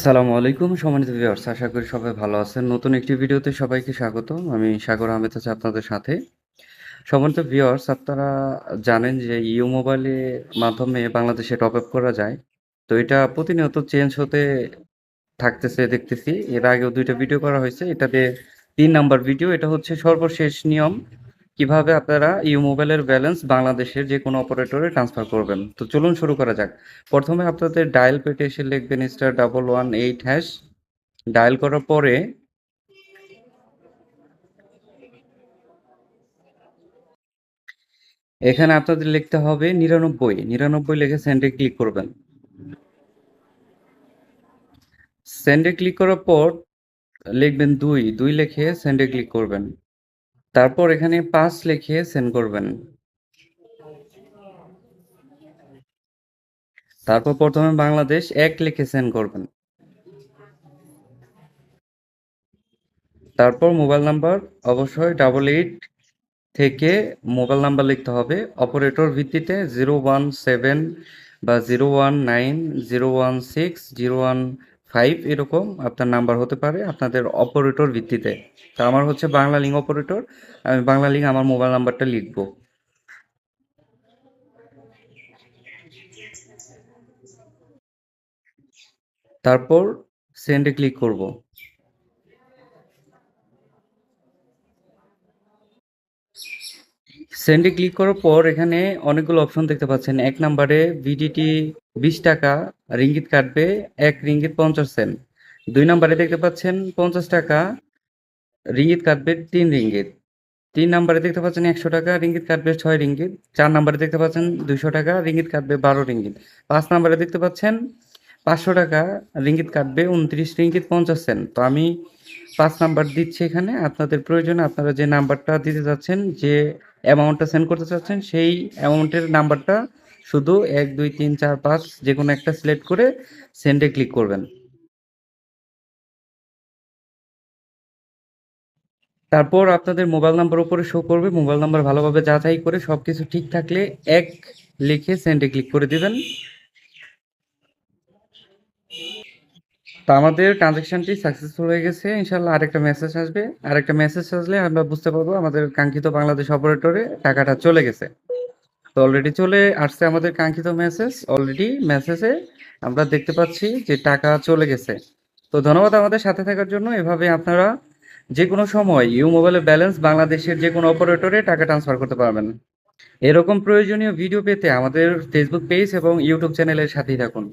আসসালামু আলাইকুম, সম্মানিত ভিউয়ার্স আশা করি সবাই ভালো আছেন। নতুন একটি ভিডিওতে সবাইকে স্বাগত আমি সাগর আহমেদ আছি আপনাদের সাথে। সম্মানিত ভিউয়ার্স আপনারা জানেন যে ইউ মোবাইলের মাধ্যমে বাংলাদেশে টপ আপ করা যায়। তো এটা প্রতিনিয়ত চেঞ্জ হতে থাকতেছে, দেখতেছি। এর আগেও দুইটা ভিডিও করা হয়েছে। এটাতে তিন নাম্বার ভিডিও এটা হচ্ছে সর্বশেষ নিয়ম। কীভাবে আপনারা ইউ মোবাইলের ব্যালেন্স বাংলাদেশের যে কোনো অপারেটরে ট্রান্সফার করবেন? তো চলুন শুরু করা যাক। প্রথমে আপনাদের ডায়াল পেটে এসে লিখবেন star double one eight hash dial করার পরে এখানে আপনাদের লিখতে হবে নিরানব্বই। নিরানব্বই লিখে সেন্ডে ক্লিক করবেন। সেন্ডে ক্লিক করার পর লিখবেন দুই। দুই লিখে সেন্ডে ক্লিক করবেন। তারপর এখানে পাঁচ লিখে সেন্ড করবেন। তারপর প্রথমে বাংলাদেশ এক লিখে সেন্ড করবেন। তারপর মোবাইল নাম্বার অবশ্যই ডাবল এইট থেকে মোবাইল নাম্বার লিখতে হবে। অপারেটর ভিত্তিতে জিরো ওয়ান সেভেন বা zero one nine zero one six zero one five এরকম আপনার নাম্বার হতে পারে আপনাদের অপারেটর ভিত্তিতে। তা আমার হচ্ছে বাংলা লিঙ্ক অপারেটর, আমি বাংলা লিঙ্ক আমার মোবাইল নাম্বারটা লিখব। তারপর সেন্ডে ক্লিক করব। সেন্ডে ক্লিক করার পর এখানে অনেকগুলো অপশন দেখতে পাচ্ছেন। এক নাম্বারে ভিডিটি বিশ টাকা, রিঙ্গিত কাটবে এক, রিঙ্গিত পঞ্চাশ সেন্ট দুই নাম্বারে দেখতে পাচ্ছেন পঞ্চাশ টাকা, রিঙ্গিত কাটবে তিন রিঙ্গিত। তিন নাম্বারে দেখতে পাচ্ছেন একশো টাকা, রিঙ্গিত কাটবে ছয় রিঙ্গিত। চার নাম্বারে দেখতে পাচ্ছেন দুশো টাকা, রিঙ্গিত কাটবে বারো রিঙ্গিত। পাঁচ নাম্বারে দেখতে পাচ্ছেন পাঁচশো টাকা, রিঙ্গিত কাটবে উনত্রিশ, রিঙ্গিত পঞ্চাশ সেন্ট তো আমি পাঁচ নাম্বার দিচ্ছি এখানে। আপনাদের প্রয়োজনে আপনারা যে নাম্বারটা দিতে চাচ্ছেন যে অ্যামাউন্টটা সেন্ড করতে চাচ্ছেন, সেই অ্যামাউন্টের নাম্বারটা শুধু এক, দুই, তিন, চার, পাঁচ যে কোনো একটা সিলেক্ট করে সেন্ডে ক্লিক করবেন। তারপর আপনাদের মোবাইল নাম্বার উপরে শো করবে, মোবাইল নাম্বার ভালোভাবে যাচাই করে সব কিছু ঠিক থাকলে এক লিখে সেন্ডে ক্লিক করে দিবেন। তো আমাদের ট্রানজ্যাকশনটি সাকসেসফুল হয়ে গেছে ইনশাল্লাহ আরেকটা মেসেজ আসবে। আরেকটা মেসেজ আসলে আমরা বুঝতে পারব আমাদের কাঙ্ক্ষিত বাংলাদেশ অপারেটরে টাকাটা চলে গেছে। তো অলরেডি চলে আসছে আমাদের কাঙ্ক্ষিত মেসেজ অলরেডি মেসেজে আমরা দেখতে পাচ্ছি যে টাকা চলে গেছে। তো ধন্যবাদ আমাদের সাথে থাকার জন্য। এভাবে আপনারা যে কোনো সময় ইউ মোবাইলের ব্যালেন্স বাংলাদেশের যে কোনো অপারেটরে টাকা ট্রান্সফার করতে পারবেন। এরকম প্রয়োজনীয় ভিডিও পেতে আমাদের ফেসবুক পেজ এবং ইউটিউব চ্যানেলের সাথেই থাকুন।